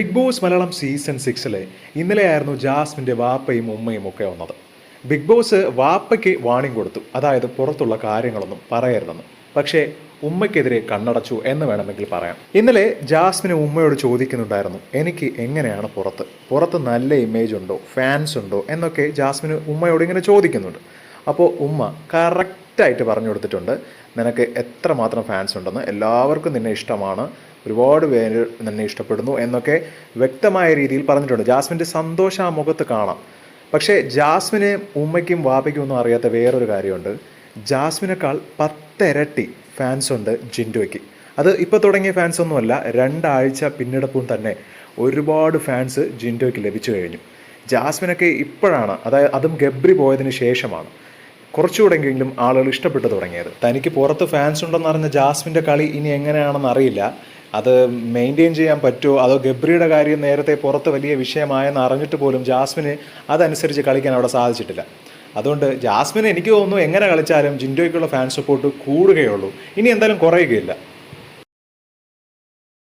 Big Boss Malayalam season സിക്സിലെ ഇന്നലെയായിരുന്നു ജാസ്മിന്റെ വാപ്പയും ഉമ്മയും ഒക്കെ വന്നത്. ബിഗ് ബോസ് വാപ്പയ്ക്ക് വാണിംഗ് കൊടുത്തു. അതായത് പുറത്തുള്ള കാര്യങ്ങളൊന്നും പറയരുതെന്ന്. പക്ഷേ ഉമ്മയ്ക്കെതിരെ കണ്ണടച്ചു എന്ന് വേണമെങ്കിൽ പറയാം. ഇന്നലെ ജാസ്മിന് ഉമ്മയോട് ചോദിക്കുന്നുണ്ടായിരുന്നു എനിക്ക് എങ്ങനെയാണ് പുറത്ത്? പുറത്ത് നല്ല ഇമേജ് ഉണ്ടോ? ഫാൻസ് ഉണ്ടോ? എന്നൊക്കെ ജാസ്മിന് ഉമ്മയോട് ഇങ്ങനെ ചോദിക്കുന്നുണ്ട്. അപ്പോൾ ഉമ്മ കറക്റ്റായിട്ട് പറഞ്ഞു കൊടുത്തിട്ടുണ്ട്. നിനക്ക് എത്രമാത്രം ഫാൻസ് ഉണ്ടെന്ന് എല്ലാവർക്കും നിന്നെ ഇഷ്ടമാണ്. ഒരുപാട് പേര് നിന്നെ ഇഷ്ടപ്പെടുന്നു എന്നൊക്കെ വ്യക്തമായ രീതിയിൽ പറഞ്ഞിട്ടുണ്ട്. ജാസ്മിന്റെ സന്തോഷം ആ മുഖത്ത് കാണാം. പക്ഷേ ജാസ്മിന് ഉമ്മയ്ക്കും വാപ്പയ്ക്കും ഒന്നും അറിയാത്ത വേറൊരു കാര്യമുണ്ട്. ജാസ്മിനേക്കാൾ പത്തിരട്ടി ഫാൻസ് ഉണ്ട് ജിൻഡോയ്ക്ക്. അത് ഇപ്പോൾ തുടങ്ങിയ ഫാൻസ് ഒന്നുമല്ല രണ്ടാഴ്ച പിന്നിടപ്പും തന്നെ ഒരുപാട് ഫാൻസ് ജിൻഡോയ്ക്ക് ലഭിച്ചു കഴിഞ്ഞു. ജാസ്മിനൊക്കെ ഇപ്പോഴാണ് അതായത് അതും ഗബ്രി പോയതിന് ശേഷമാണ്. കുറച്ചുകൂടെങ്കിലും ആളുകൾ ഇഷ്ടപ്പെട്ടു തുടങ്ങിയത്. തനിക്ക് പുറത്ത് ഫാൻസ് ഉണ്ടെന്ന് അറിഞ്ഞ ജാസ്മിന്റെ കളി ഇനി എങ്ങനെയാണെന്ന് അറിയില്ല. അത് മെയിന്റെയിൻ ചെയ്യാൻ പറ്റുമോ? അതോ ഗബ്രിയുടെ കാര്യം നേരത്തെ പുറത്ത് വലിയ വിഷയമായെന്ന് അറിഞ്ഞിട്ട് പോലും ജാസ്മിന് അതനുസരിച്ച് കളിക്കാൻ അവിടെ സാധിച്ചിട്ടില്ല. അതുകൊണ്ട് ജാസ്മിന് എനിക്ക് തോന്നുന്നു എങ്ങനെ കളിച്ചാലും ജിൻഡോയ്ക്കുള്ള ഫാൻ സപ്പോർട്ട് കൂടുകയുള്ളൂ. ഇനി എന്തായാലും കുറയുകയില്ല.